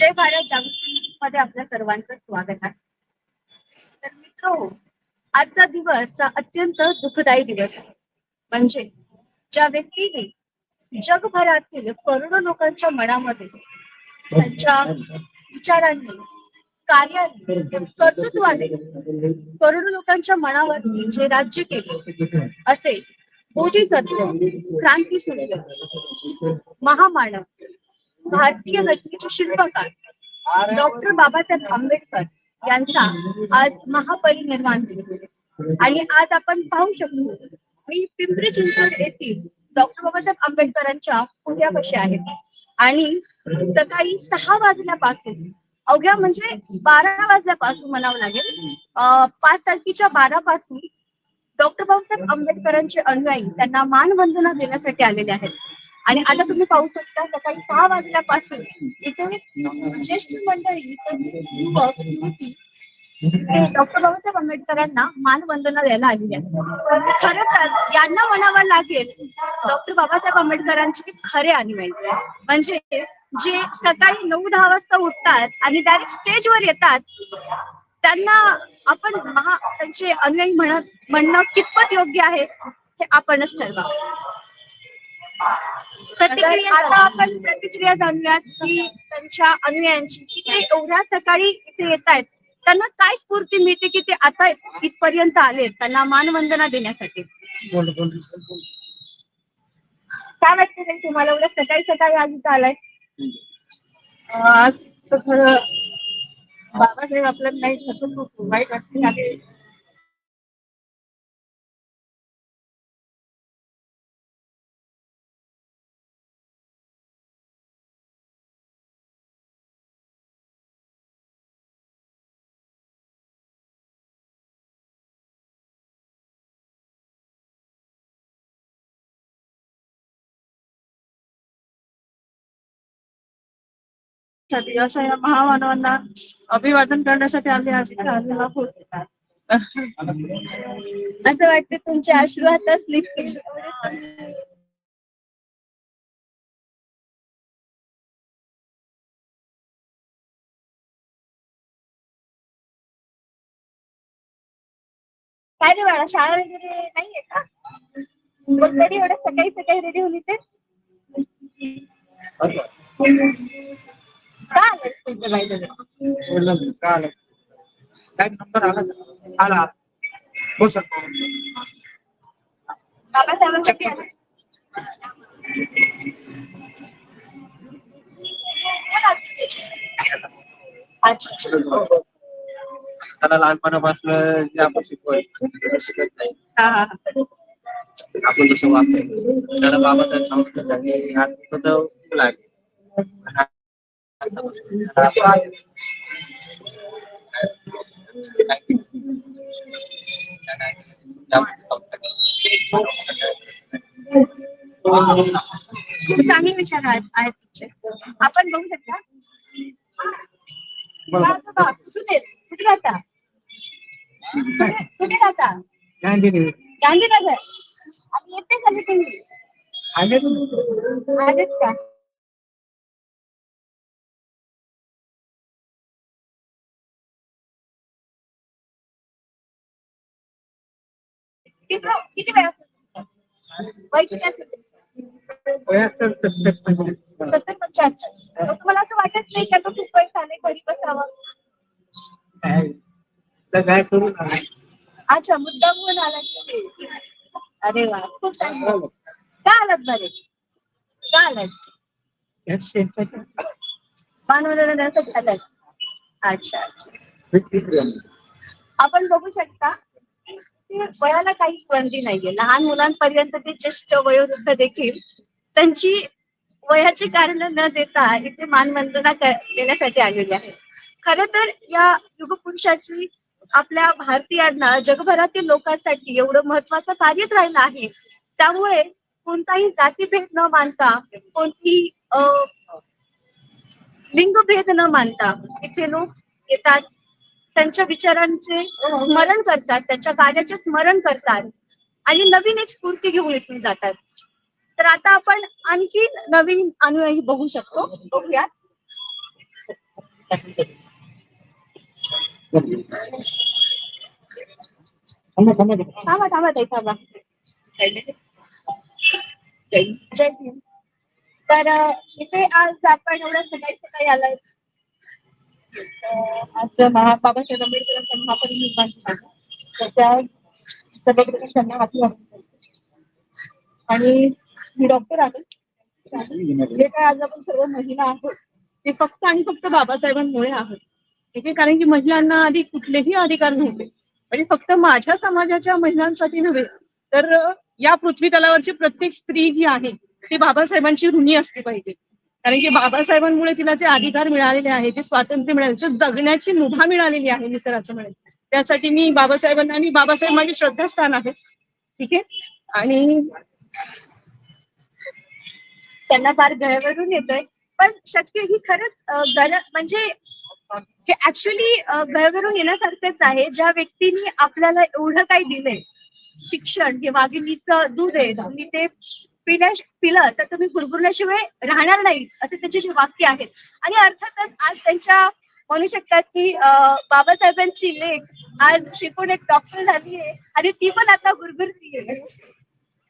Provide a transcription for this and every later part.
जय भारत जागृती मध्ये आपल्या सर्वांचं स्वागत आहे. तर मित्र आजचा दिवस हा अत्यंत दुःखदायी दिवस आहे. म्हणजे ज्या व्यक्तीने जगभरातील करोडो लोकांच्या मनामध्ये त्यांच्या विचारांनी कार्याने कर्तृत्वाने करोडो लोकांच्या मनावरती जे राज्य केले असे बोधिसत्व क्रांतीसूर्य महामानव भारतीय घटनेचे शिल्पकार डॉक्टर बाबासाहेब आंबेडकर यांचा आज महापरिनिर्वाण दिन. आणि आज आपण पाहू शकतो मी पिंपरी चिंचवड येथील डॉक्टर बाबासाहेब आंबेडकरांच्या पुण्यापाशी आहे. आणि सकाळी सहा वाजल्यापासून अवघ्या म्हणजे बारा वाजल्यापासून म्हणावं लागेल पाच तारखेच्या बारा पासून डॉक्टर बाबासाहेब आंबेडकरांचे अनुयायी त्यांना मानवंदना देण्यासाठी आलेले आहेत. आणि आता तुम्ही पाहू शकता सकाळी सहा वाजल्यापासून इथे ज्येष्ठ मंडळी युवक युवती डॉक्टर बाबासाहेब आंबेडकरांना मानवंदना द्यायला आलेली आहे खर तर यांना म्हणावं लागेल डॉक्टर बाबासाहेब आंबेडकरांचे खरे अनुयायी म्हणजे जे सकाळी नऊ दहा वाजता उठतात आणि डायरेक्ट स्टेजवर येतात त्यांना आपण महा त्यांचे अनुयायी म्हणत म्हणणं कितपत योग्य आहे हे आपणच ठरवा. प्रतिक्रिया आता आपण प्रतिक्रिया जाणूयात की त्यांच्या अनुयायांची की ते एवढ्या सकाळी इथे येत आहेत. त्यांना काय स्फूर्ती मिळते की ते आता इथपर्यंत आले त्यांना मानवंदना देण्यासाठी? काय वाटतं ताई तुम्हाला? एवढ्या सकाळी सकाळी आज इथं आलाय? आज तर खरं बाबासाहेब आपल्याला नाही त्याचं खूप वाईट वाटते. साठी असं या महामानवांना अभिवादन करण्यासाठी आम्ही आज इथे आलेलो आहोत. असं वाटतं तुमचे आशीर्वादच निघतील काय रे बाळा शाळा वगैरे नाहीये का? मग तरी एवढ्या सकाळी सकाळी रेडी होली ते का आलास तू इथे बाई तुझं? साहेब नंबर आला सर आला हो सर बाबासाहेबांसाठी आलाय. कोण आली त्याची? अच्छा त्याला लहानपणापासून जे आपण शिकवलं शिकत जाईल हा हा हा. आपण जसं वागतो त्याला बाबासाहेब सांगण्यासाठी आत्मपद लागेल खूप चांगले विचार आहेत आहेत तुमचे. आपण बघू शकता. बाबा, बाबा, कुठून येत? कुठे राहता? कुठे कुठे राहता? गांधीनगर. आणि एकटे झाले तुम्ही? आलेत का? किती वय किती असेल? सत्तर पंच्याहत्तर मग तुम्हाला असं वाटत नाही? का तो खूप वय झाले घरी बसावं काय करू अच्छा मुद्दा म्हणून आला अरे वा खूप चांगलं का आलात बरे? का आलात? मानवदनासाठी आलात. अच्छा अच्छा. आपण बघू शकता वयाला काही बंदी नाहीये. लहान मुलांपर्यंत ते ज्येष्ठ वयोवृद्ध देखील त्यांची वयाची कारण न देता इथे मानवंदना देण्यासाठी आलेली आहे खर तर या युगपुरुषाची आपल्या भारतीयांना जगभरातील लोकांसाठी एवढं महत्वाचं कार्यच राहिलं आहे. त्यामुळे कोणताही जातीभेद न मानता कोणती लिंगभेद न मानता इथे लोक येतात त्यांच्या विचारांचे स्मरण करतात त्यांच्या कार्याचे स्मरण करतात आणि नवीन एक स्फूर्ती घेऊन इथून जातात. तर आता आपण आणखी नवीन अनुयायी बघू शकतो. बघूया थांबा थांबा ताई थांबा. जय तर इथे आज आपण एवढं सकाळी सकाळी आलाय आज महा बाबासाहेब आंबेडकरांचा महापरिनिर्वाण दिन आहे. तर त्या सगळीकडे त्यांना हाती आणि मी डॉक्टर आहे. जे काय आज आपण सर्व महिला आहोत ते फक्त आणि फक्त बाबासाहेबांमुळे आहोत. ठीक आहे कारण की महिलांना आधी कुठलेही अधिकार नव्हते. म्हणजे फक्त माझ्या समाजाच्या महिलांसाठी नव्हे तर या पृथ्वी तलावरची प्रत्येक स्त्री जी आहे ती बाबासाहेबांची ऋणी असली पाहिजे. कारण की बाबासाहेबांमुळे तिला जे अधिकार मिळालेले आहे जे स्वातंत्र्य मिळाले जे जगण्याची मुभा मिळालेली आहे मी तर असं म्हणेन. त्यासाठी मी बाबासाहेबांना आणि बाबासाहेब माझे श्रद्धास्थान आहे. ठीक आहे? आणि त्यांना फार गळवरून येतोय. पण शक्य ही खरंच गर म्हणजे हे ऍक्च्युली गळवरून येण्यासारखंच आहे. ज्या व्यक्तीने आपल्याला एवढं काही दिलंय शिक्षण किंवा वाघिणीचं दूध आहे मी ते पिल्या पिलं तर तुम्ही गुरगुरल्याशिवाय राहणार नाही असे त्याचे जे वाक्य आहेत आणि अर्थातच आज त्यांच्या म्हणू शकतात की बाबासाहेबांची लेख आज शिकून एक डॉक्टर झाली आहे आणि ती पण आता गुरगुरतीये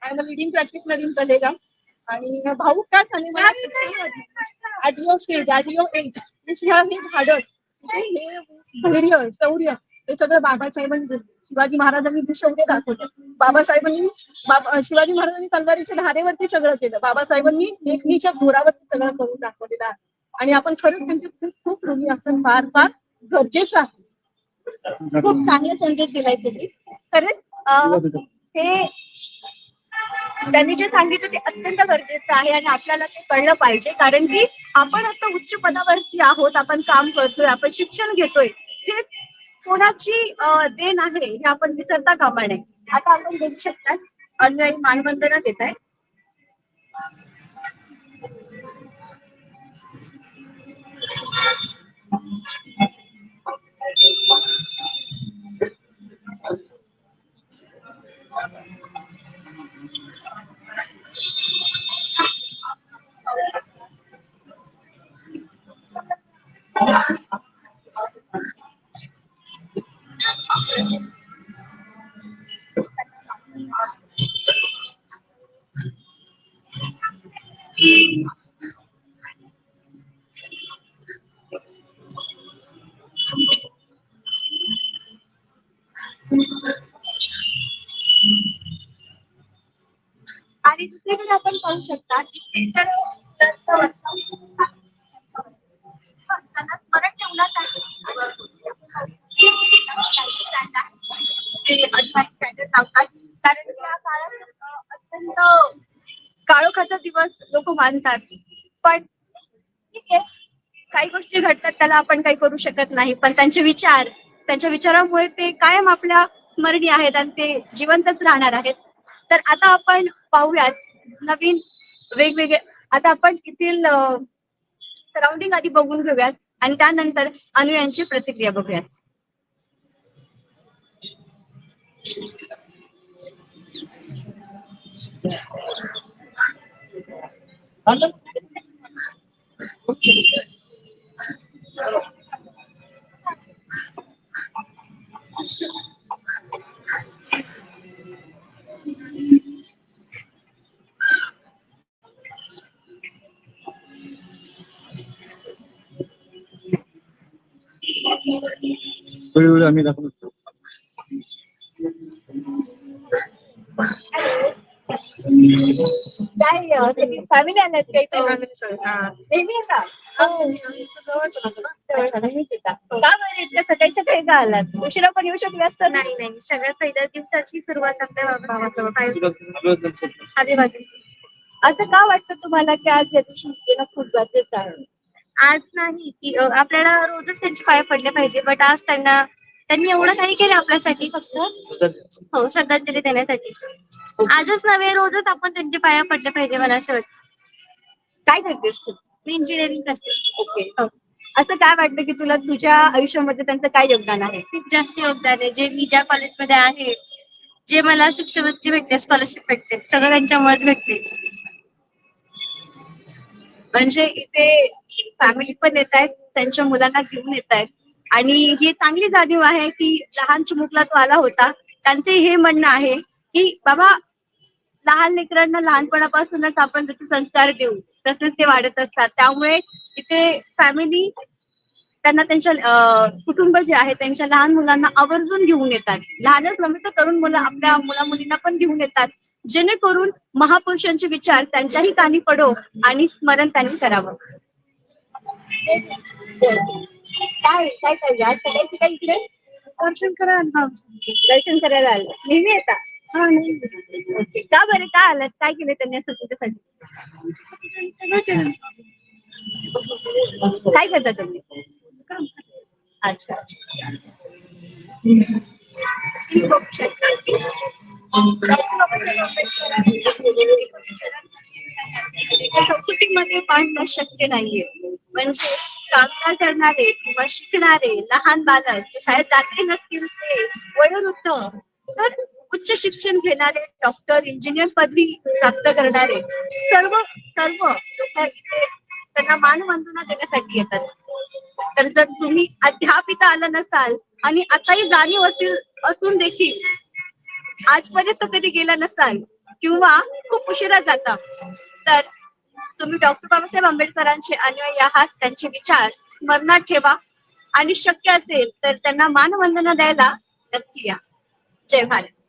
आय एम लिडिंग प्रॅक्टिस कलेगा आणि भाऊ काय झाले मला. आडिओ स्टेज आडिओ एज ह्या हे धाडस ठीक आहे? हे धैर्य शौर्य हे सगळं बाबासाहेबांनी शिवाजी महाराजांनी ते दाखवले बाबासाहेबांनी बाबा शिवाजी महाराजांनी तलवारीच्या धारेवरती सगळं केलं. बाबासाहेबांनी लेखणीच्या जोरावरती सगळं करून दाखवलेलं आहे. आणि आपण खरंच त्यांचे खूप खूप ऋणी असणं फार फार गरजेचं आहे. खूप चांगले संदेश दिलाय तुम्ही. खरंच हे त्यांनी जे सांगितलं ते अत्यंत गरजेचं आहे आणि आपल्याला ते कळलं पाहिजे. कारण की आपण आता उच्च पदावरती आहोत आपण काम करतोय आपण शिक्षण घेतोय. हे कोणाची देण आहे हे आपण विसरता कामा नये. आता आपण देऊ शकतात अनुयायी मानवंदना देत आहे. आणि दुसरीकडे आपण पाहू शकता त्यांना स्मरण ठेवण्यासाठी ते कारण त्या काळात अत्यंत काळोखाचा दिवस लोक मानतात. पण ठीक आहे. काही गोष्टी घडतात त्याला आपण काही करू शकत नाही. पण त्यांचे विचार त्यांच्या विचारामुळे ते कायम आपल्या स्मरणीय आहेत आणि ते जिवंतच राहणार आहेत. तर आता आपण पाहूयात नवीन वेगवेगळे आता आपण येथील सराउंडिंग आधी बघून घेऊयात आणि त्यानंतर अनु यांची प्रतिक्रिया बघूयात. Boleh, boleh, minta Aku. काय अ, सगळी फॅमिली आल्यात काही नेहमी येतात अच्छा, नेहमीच येतात. का बरं इतक्या सकाळी सकाळी का आलात उशिरा पण येऊ शकले असतं नाही नाही सगळ्यात पहिल्या दिवसाची सुरुवात आपल्या अभिवादन असं का वाटतं तुम्हाला की आज या दिवशी येणं खूप गरजेचं आहे आज नाही की अ, आपल्याला रोजच त्यांचे पाय पडले पाहिजे बट आज त्यांना त्यांनी एवढं काही केलं आपल्यासाठी फक्त. हो श्रद्धांजली देण्यासाठी. आजच नव्हे रोजच आपण त्यांचे पाया पडले पाहिजे मला असं वाटतं. काय करतेस तू मी इंजिनिअरिंग करते. ओके. असं काय वाटतं की तुला तुझ्या आयुष्यामध्ये त्यांचं काय योगदान आहे? खूप जास्त योगदान आहे. जे मी ज्या कॉलेजमध्ये आहे जे मला शिक्षणाची भेटते स्कॉलरशिप भेटते सगळं त्यांच्यामुळेच भेटते. म्हणजे इथे फॅमिली पण येत आहेत त्यांच्या मुलांना घेऊन येत आहेत. आणि ही चांगली जाणीव आहे की लहान चिमुकला तो आला होता. त्यांचे हे म्हणणं आहे की बाबा लहान लेकरांना लहानपणापासूनच आपण जसे संस्कार देऊ तसेच ते वाढत असतात. त्यामुळे इथे फॅमिली त्यांना त्यांच्या कुटुंब जे आहे त्यांच्या लहान मुलांना आवर्जून घेऊन येतात. लहानच नव्हे तर तरुण मुलं आपल्या मुला मुलींना पण घेऊन येतात. जेणेकरून महापुरुषांचे विचार त्यांच्याही कानी पडो आणि स्मरण त्यांनी करावं. काय काय आज सगळ्यांची काय इकडे? दर्शन करायला दर्शन करायला आलं नेहमी हा. ओके. का बरं? का आलात? काय केलं त्यांनी असं तुझ्यासाठी सगळं केलं काय करता तुम्ही? अच्छा अच्छा. पाडणं शक्य नाहीये. म्हणजे कामगार करणारे किंवा शिकणारे लहान बालक जे शाळेत जाते नसतील ते वयोवृद्ध तर उच्च शिक्षण घेणारे डॉक्टर इंजिनियर पदवी प्राप्त करणारे सर्व सर्व लोक इथे त्यांना मानवंदना देण्यासाठी येतात. तर जर तुम्ही अद्याप इथं आला नसाल आणि आताही जाणीव असेल असून देखील आजपर्यंत कधी गेला नसाल किंवा खूप उशिरा जाता तर तुम्ही डॉक्टर बाबासाहेब आंबेडकरांचे अनुयायी आहात त्यांचे विचार स्मरणात ठेवा. आणि शक्य असेल तर त्यांना मानवंदना द्यायला नक्की या. जय भारत.